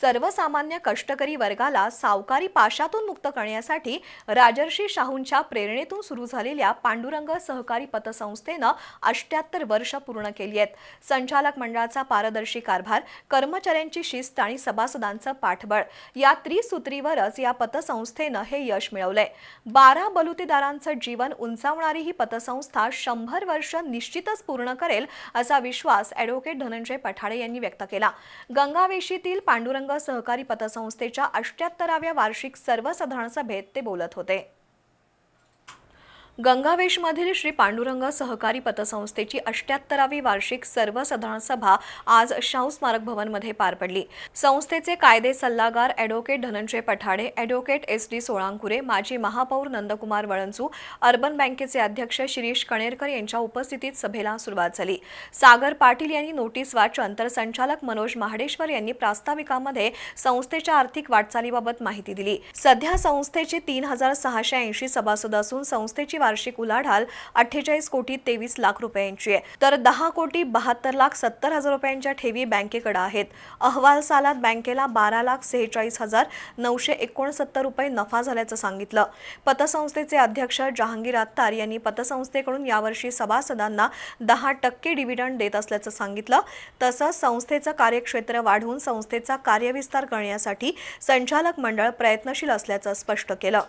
सर्वसामान्य कष्टकरी वर्गाला सावकारी पाशातून मुक्त करण्यासाठी राजर्षी शाहूंच्या प्रेरणेतून सुरू झालेल्या पांडुरंग सहकारी पतसंस्थेनं अष्ट्याहत्तर वर्ष पूर्ण केली आहेत. संचालक मंडळाचा पारदर्शी कारभार कर्मचाऱ्यांची शिस्त आणि सभासदांचं पाठबळ या त्रिसूत्रीवरच या पतसंस्थेनं हे यश मिळवलंय. बारा बलुतेदारांचं जीवन उंचावणारी ही पतसंस्था शंभर वर्ष निश्चितच पूर्ण करेल असा विश्वास ॲडव्होकेट धनंजय पठाडे यांनी व्यक्त केला. गंगावेशीतील पांडुरंग सहकारी पतसंस्थेच्या अष्ट्याहत्तराव्या वार्षिक सर्वसाधारण सभेत ते बोलत होते. गंगावेशमधील श्री पांडुरंग सहकारी पतसंस्थेची अष्ट्याहत्तरावी वार्षिक सर्वसाधारण सभा आज शाहू स्मारक भवनमध्ये पार पडली. संस्थेचे कायदे सल्लागार advocate Dhananjay Pathade advocate S D Solankure माजी महापौर नंदकुमार वळंचू अर्बन बँकेचे अध्यक्ष शिरीष कणेरकर यांच्या उपस्थितीत सभेला सुरुवात झाली. सागर पाटील यांनी नोटीस वाचन तर संचालक मनोज महाडेश्वर यांनी प्रास्ताविकामध्ये संस्थेच्या आर्थिक वाटचालीबाबत माहिती दिली. सध्या संस्थेचे तीन हजार सहाशे ऐंशी सभासद असून संस्थेची वार्षिक उलाढाल अठ्ठेचाळीस कोटी तेवीस लाख रुपयांची आहे. तर दहा कोटी बहात्तर लाख सत्तर हजार रुपयांच्या ठेवी बँकेकडे आहेत. अहवाल सालात बँकेला बारा लाख सेहेचाळीस हजार नऊशे एकोणसत्तर रुपये नफा झाल्याचं सांगितलं. पतसंस्थेचे अध्यक्ष जहांगीर अत्तार यांनी पतसंस्थेकडून यावर्षी सभासदांना दहा टक्के डिव्हिडंड देत असल्याचं सांगितलं. तसंच संस्थेचं कार्यक्षेत्र वाढवून संस्थेचा कार्यविस्तार करण्यासाठी संचालक मंडळ प्रयत्नशील असल्याचं स्पष्ट केलं.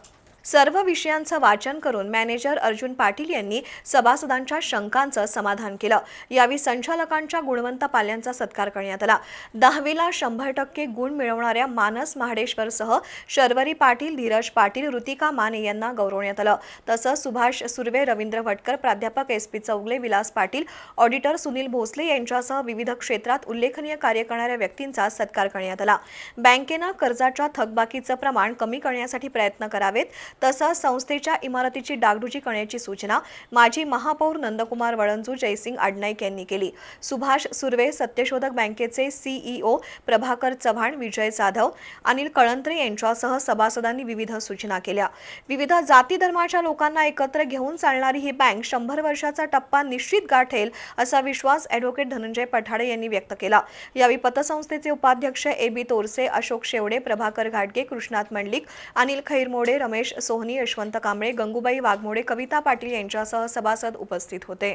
सर्व विषयांचं वाचन करून मॅनेजर अर्जुन पाटील यांनी सभासदांच्या शंकांचं समाधान केलं. यावेळी संचालकांच्या गुणवंत पाल्यांचा सत्कार करण्यात आला. दहावीला शंभर टक्के गुण मिळवणाऱ्या मानस महाडेश्वरसह शर्वरी पाटील धीरज पाटील ऋतिका माने यांना गौरवण्यात आलं. तसंच सुभाष सुर्वे रवींद्र भटकर प्राध्यापक S P Chougule Vilas Patil auditor Sunil Bhosale यांच्यासह विविध क्षेत्रात उल्लेखनीय कार्य करणाऱ्या व्यक्तींचा सत्कार करण्यात आला. बँकेनं कर्जाच्या थकबाकीचं प्रमाण कमी करण्यासाठी प्रयत्न करावेत. तसंच संस्थेच्या इमारतीची डागडुजी करण्याची सूचना माजी महापौर नंदकुमार वळंजू जयसिंग अडनाईक यांनी केली. सुभाष सुर्वे सत्यशोधक बँकेचे सीईओ प्रभाकर चव्हाण विजय जाधव अनिल कळंत्रे यांच्यासह सभासदांनी विविध सूचना केल्या. विविध जाती धर्माच्या लोकांना एकत्र घेऊन चालणारी ही बँक शंभर वर्षाचा टप्पा निश्चित गाठेल असा विश्वास ॲडव्होकेट धनंजय पठाडे यांनी व्यक्त केला. यावेळी पतसंस्थेचे उपाध्यक्ष ए बी तोरसे अशोक शेवडे प्रभाकर घाटगे कृष्णात मंडलिक अनिल खैरमोडे रमेश सोहनी यशवंत कांबळे गंगूबाई वाघमोडे कविता पाटील यांच्यासह सभासद उपस्थित होते.